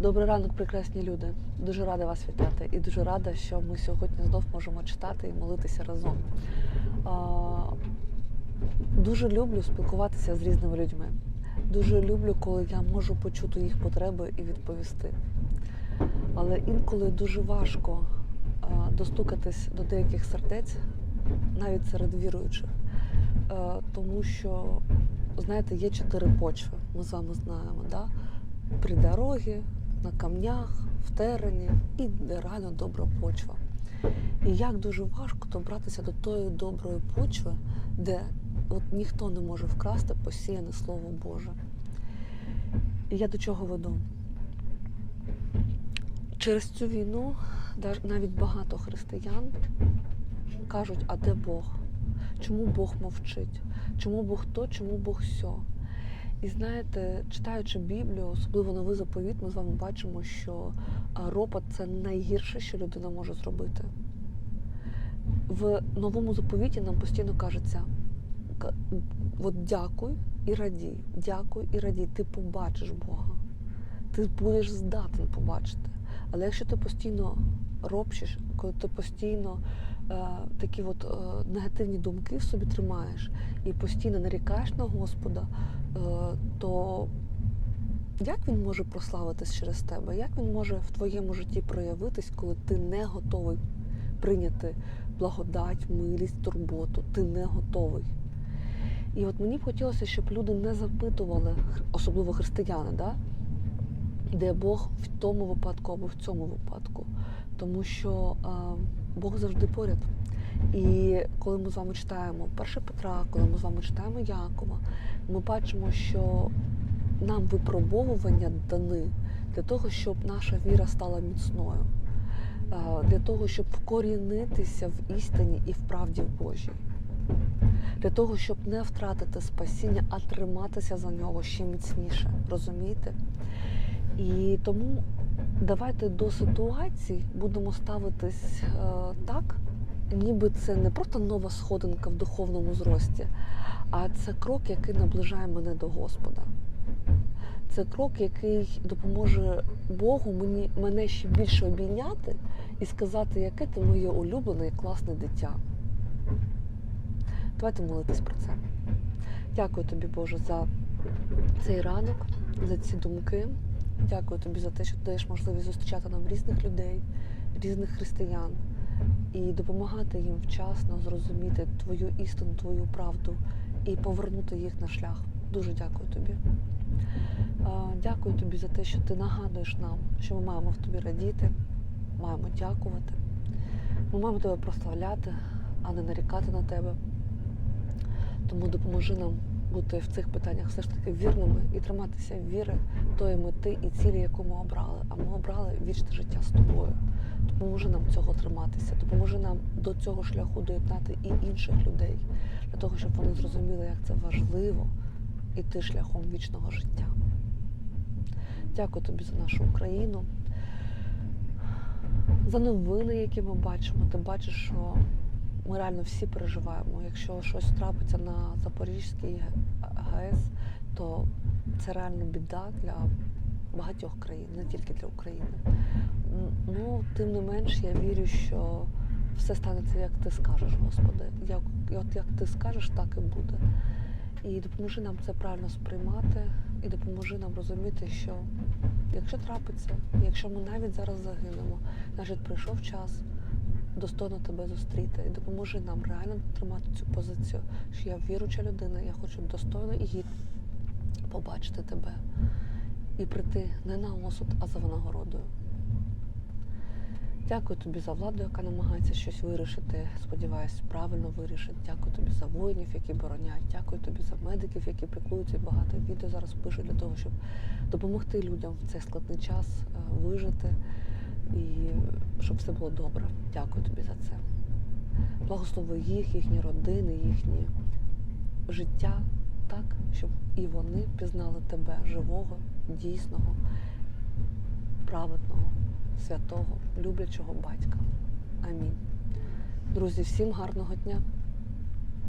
Добрий ранок, прекрасні люди. Дуже рада вас вітати і дуже рада, що ми сьогодні знов можемо читати і молитися разом. Дуже люблю спілкуватися з різними людьми. Дуже люблю, коли я можу почути їх потреби і відповісти. Але інколи дуже важко достукатись до деяких сердець, навіть серед віруючих. Тому що, знаєте, є чотири почви, ми з вами знаємо, да? при дорогі, на камнях, в терені і реально добра почва. І як дуже важко добратися до тої доброї почви, де от ніхто не може вкрасти посіяне Слово Боже. І я до чого веду? Через цю війну навіть багато християн кажуть, а де Бог? Чому Бог мовчить? Чому Бог то, чому Бог сьо? І знаєте, читаючи Біблію, особливо новий заповіт, ми з вами бачимо, що ропот це найгірше, що людина може зробити. В новому заповіті нам постійно кажеться: от дякуй і радій, дякуй і радій, ти побачиш Бога. Ти будеш здатен побачити. Але якщо ти постійно ропщиш, коли ти постійно такі от е, негативні думки в собі тримаєш і постійно нарікаєш на Господа, е, то як він може прославитись через тебе? Як він може в твоєму житті проявитись, коли ти не готовий прийняти благодать, милість, турботу? Ти не готовий. І от мені б хотілося, щоб люди не запитували, особливо християни, да? Де Бог в тому випадку або в цьому випадку. Тому що е, Бог завжди поряд. І коли ми з вами читаємо 1 Петра, коли ми з вами читаємо Якова, ми бачимо, що нам випробовування дані для того, щоб наша віра стала міцною, для того, щоб вкорінитися в істині і в правді Божій, для того, щоб не втратити спасіння, а триматися за нього ще міцніше. Розумієте? І тому давайте до ситуацій будемо ставитись е, так, ніби це не просто нова сходинка в духовному зрості, а це крок, який наближає мене до Господа. Це крок, який допоможе Богу мені, мене ще більше обійняти і сказати, яке ти моє улюблене і класне дитя. Давайте молитись про це. Дякую тобі, Боже, за цей ранок, за ці думки. Дякую тобі за те, що ти даєш можливість зустрічати нам різних людей, різних християн і допомагати їм вчасно зрозуміти твою істину, твою правду і повернути їх на шлях. Дуже дякую тобі. Дякую тобі за те, що ти нагадуєш нам, що ми маємо в тобі радіти, маємо дякувати. Ми маємо тебе прославляти, а не нарікати на тебе. Тому допоможи нам бути в цих питаннях все ж таки вірними і триматися віри тої мети і цілі, яку ми обрали. А ми обрали вічне життя з тобою. Допоможи нам цього триматися, допоможи нам до цього шляху доєднати і інших людей, для того, щоб вони зрозуміли, як це важливо іти шляхом вічного життя. Дякую тобі за нашу Україну, за новини, які ми бачимо. Ти бачиш, що ми реально всі переживаємо. Якщо щось трапиться на Запорізькій ГАЕС, то це реально біда для багатьох країн, не тільки для України. Ну, тим не менш, я вірю, що все станеться, як ти скажеш, Господи. Як, от як ти скажеш, так і буде. І допоможи нам це правильно сприймати, і допоможи нам розуміти, що якщо трапиться, якщо ми навіть зараз загинемо, значить прийшов час достойно тебе зустріти. І допоможи нам реально тримати цю позицію, що я віруюча людина, я хочу достойно і гідно побачити тебе і прийти не на осуд, а за винагородою. Дякую тобі за владу, яка намагається щось вирішити. Сподіваюсь, правильно вирішить. Дякую тобі за воїнів, які боронять. Дякую тобі за медиків, які піклуються. Багато відео зараз пишуть для того, щоб допомогти людям в цей складний час е, вижити і щоб все було добре. Дякую тобі за це. Благослови їх, їхні родини, їхні життя так, щоб і вони пізнали тебе живого, дійсного, праведного, святого, люблячого батька. Амінь. Друзі, всім гарного дня!